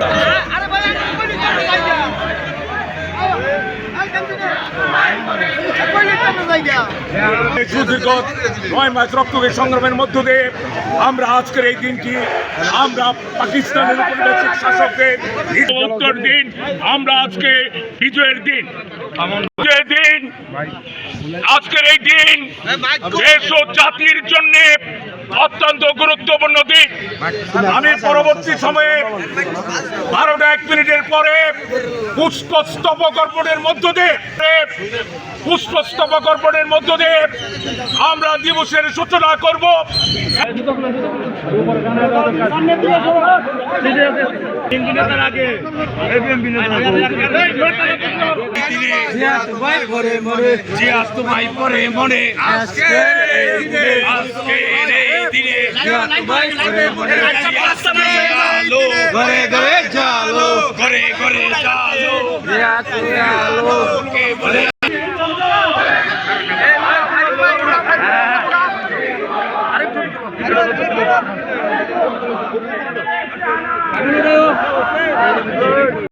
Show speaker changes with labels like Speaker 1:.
Speaker 1: আরে সুদীর্ঘ নয় মাস রক্তকে সংগ্রামের মধ্য দিয়ে আমরা আজকের এই দিনটি, আমরা পাকিস্তানের উপনিবেশিক শাসকদের দিন, আমরা আজকে বিজয়ের দিন। দিন, আজকের এই দিন দেশ ও জাতির জন্য অত্যন্ত গুরুত্বপূর্ণ দিন। আমি পরবর্তী সময়ে বারোটা এক মিনিটের পরে পুষ্পস্তবক অর্পণের মধ্য দিয়ে পুষ্পস্তবক অর্পণের মধ্য দিয়ে আমরা দিবসের সূচনা করব।
Speaker 2: ঘরে ঘরে চালো
Speaker 1: ঘরে ঘরে চালো
Speaker 2: আলো
Speaker 1: কে বলে